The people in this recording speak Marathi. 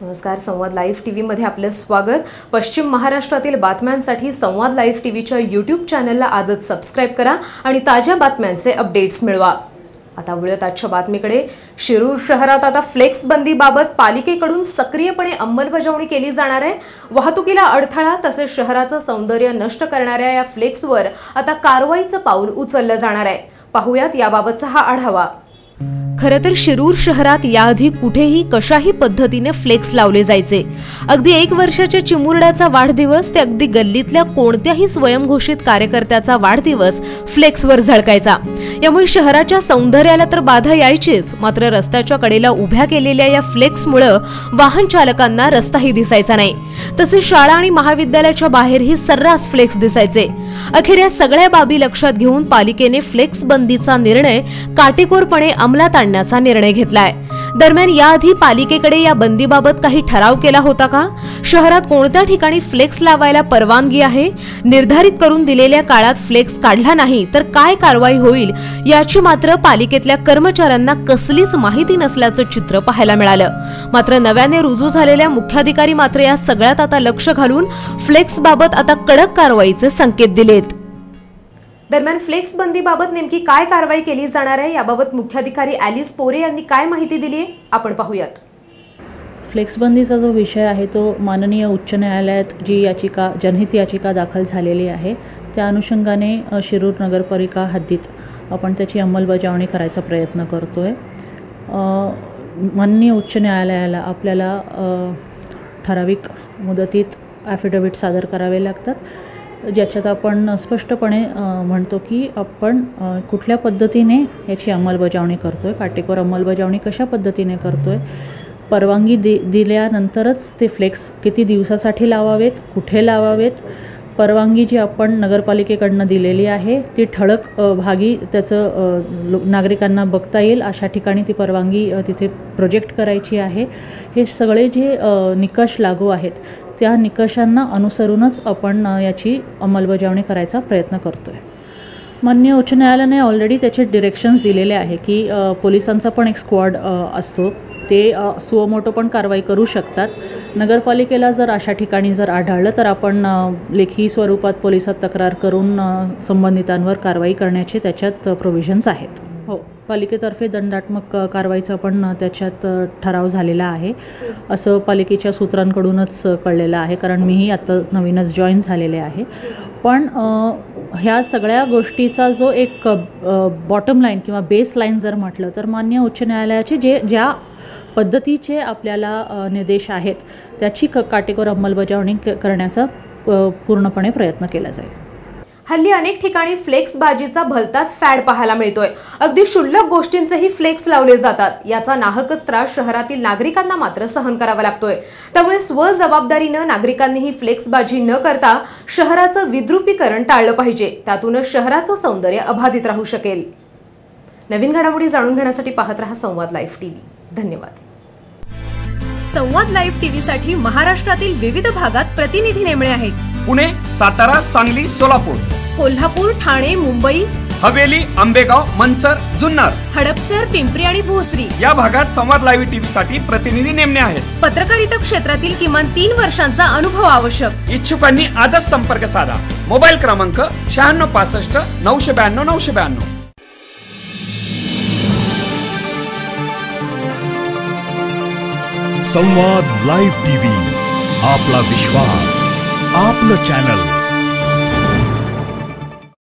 नमस्कार संवाद लाईव्ह टी व्हीमध्ये आपलं स्वागत. पश्चिम महाराष्ट्रातील बातम्यांसाठी संवाद लाईव्ह टी व्हीच्या यूट्यूब चॅनलला आजच सबस्क्राईब करा आणि ताज्या बातम्यांचे अपडेट्स मिळवा. आता वळूयात आजच्या बातमीकडे. शिरूर शहरात आता फ्लेक्स बंदीबाबत पालिकेकडून सक्रियपणे अंमलबजावणी केली जाणार आहे. वाहतुकीला अडथळा तसेच शहराचं सौंदर्य नष्ट करणाऱ्या या फ्लेक्सवर आता कारवाईचं पाऊल उचललं जाणार आहे. पाहुयात याबाबतचा हा आढावा. खरं तर शिरूर शहरात याआधी कुठेही कशाही पद्धतीने फ्लेक्स लावले जायचे. अगदी एक वर्षाच्या चिमुरड्याचा वाढदिवस ते अगदी गल्लीतल्या कोणत्याही स्वयंघोषित कार्यकर्त्याचा वाढदिवस फ्लेक्सवर झळकायचा. यामुळे शहराच्या सौंदर्याला तर बाधा यायचीच. मात्र रस्त्याच्या कडेला उभ्या केलेल्या या फ्लेक्समुळं वाहन चालकांना रस्ताही दिसायचा नाही. तसेच शाळा आणि महाविद्यालयाच्या बाहेरही सर्रास फ्लेक्स दिसायचे. अखेर या सगळ्या बाबी लक्षात घेऊन पालिकेने फ्लेक्स बंदीचा निर्णय काटेकोरपणे अंमलात आणण्याचा निर्णय घेतलाय. दरम्यान याआधी पालिकेकडे या बंदीबाबत काही ठराव केला होता का? शहरात कोणत्या ठिकाणी फ्लेक्स लावायला परवानगी आहे? निर्धारित करून दिलेल्या काळात फ्लेक्स काढला नाही तर काय कारवाई होईल? याची मात्र पालिकेतल्या कर्मचाऱ्यांना कसलीच माहिती नसल्याचं चित्र पाहायला मिळालं. मात्र नव्याने रुजू झालेल्या मुख्याधिकारी मात्र या सगळ्यात आता लक्ष घालून फ्लेक्स बाबत आता कडक कारवाईचे संकेत दिलेत. दरम्यान फ्लेक्स बंदीबाबत नेमकी काय कारवाई केली जाणार आहे याबाबत मुख्याधिकारी ॲलिस पोरे यांनी काय माहिती दिली आहे? आपण पाहूयात. फ्लेक्सबंदीचा जो विषय आहे तो माननीय उच्च न्यायालयात जी याचिका जनहित याचिका दाखल झालेली आहे त्या अनुषंगाने शिरूर नगरपालिका हद्दीत आपण त्याची अंमलबजावणी करायचा प्रयत्न करतो आहे माननीय उच्च न्यायालयाला आपल्याला ठराविक मुदतीत ॲफिडेविट सादर करावे लागतात. ज्याच्यात आपण स्पष्टपणे म्हणतो की आपण कुठल्या पद्धतीने याची अंमलबजावणी करतो आहे काटेकोर अंमलबजावणी कशा पद्धतीने करतो आहे परवानगी दि दिल्यानंतरच ते फ्लेक्स किती दिवसासाठी लावावेत कुठे लावावेत परवानगी जी आपण नगरपालिकेकडनं दिलेली आहे ती ठळक भागी त्याचं लो नागरिकांना बघता येईल अशा ठिकाणी ती परवानगी तिथे प्रोजेक्ट करायची आहे. हे सगळे जे निकष लागू आहेत त्या निकषांना अनुसरूनच आपण याची अंमलबजावणी करायचा प्रयत्न करतो आहे मान्य उच्च न्यायालयाने ऑलरेडी त्याचे डिरेक्शन्स दिलेले आहे की पोलिसांचा पण एक स्क्वॉड असतो. ते अ, सुओमोटो पण कारवाई करू शकतात. नगरपालिकेला जर अशा ठिकाणी जर आढळलं तर आपण लेखी स्वरूपात पोलिसात तक्रार करून संबंधितांवर कारवाई करण्याचे त्याच्यात प्रोव्हिजन्स आहेत. पालिकेतर्फे दंडात्मक कारवाईचा पण त्याच्यात ठराव झालेला आहे. असं पालिकेच्या सूत्रांकडूनच कळलेलं आहे कारण मीही आता नवीनच जॉईन झालेले आहे. पण ह्या सगळ्या गोष्टीचा जो एक बॉटम लाईन किंवा बेस लाईन जर म्हटलं तर मान्य उच्च न्यायालयाचे जे ज्या पद्धतीचे आपल्याला निर्देश आहेत त्याची क काटेकोर अंमलबजावणी क करण्याचा पूर्णपणे प्रयत्न केला जाईल. हल्ली अनेक ठिकाणी फ्लेक्स भाजीचा भलताच फॅड पाहायला मिळतोय. अगदी क्षुल्लक गोष्टींचेही फ्लेक्स लावले जातात. याचा नाहकच त्रास शहरातील नागरिकांना मात्र सहन करावा लागतोय. त्यामुळे स्वजबाबदारीनं नागरिकांनी ही फ्लेक्स भाजी न करता शहराचं विद्रुपीकरण टाळलं पाहिजे. त्यातूनच शहराचं सौंदर्य अबाधित राहू शकेल. नवीन घडामोडी जाणून घेण्यासाठी पाहत रहा संवाद लाईव्ह टीव्ही. धन्यवाद. संवाद लाईव्ह टीव्ही साठी महाराष्ट्रातील विविध भागात प्रतिनिधी नेमले आहेत. पुणे सातारा सांगली सोलापूर. कोल्हापूर ठाणे मुंबई हवेली आंबेगाव मंचर जुन्नर. हडपसर पिंपरी आणि भोसरी. या भागात संवाद लाईव्ह टीव्ही साठी प्रतिनिधी नेमणे आहेत. पत्रकारिता क्षेत्रातील किमान तीन वर्षांचा अनुभव आवश्यक. इच्छुकांनी आजच संपर्क साधा. मोबाईल क्रमांक शहाण्णव पासष्ट नऊशे ब्याण्णव नऊशे ब्याण्णव. संवाद लाईव्ह टीव्ही आपला विश्वास आपलं चॅनल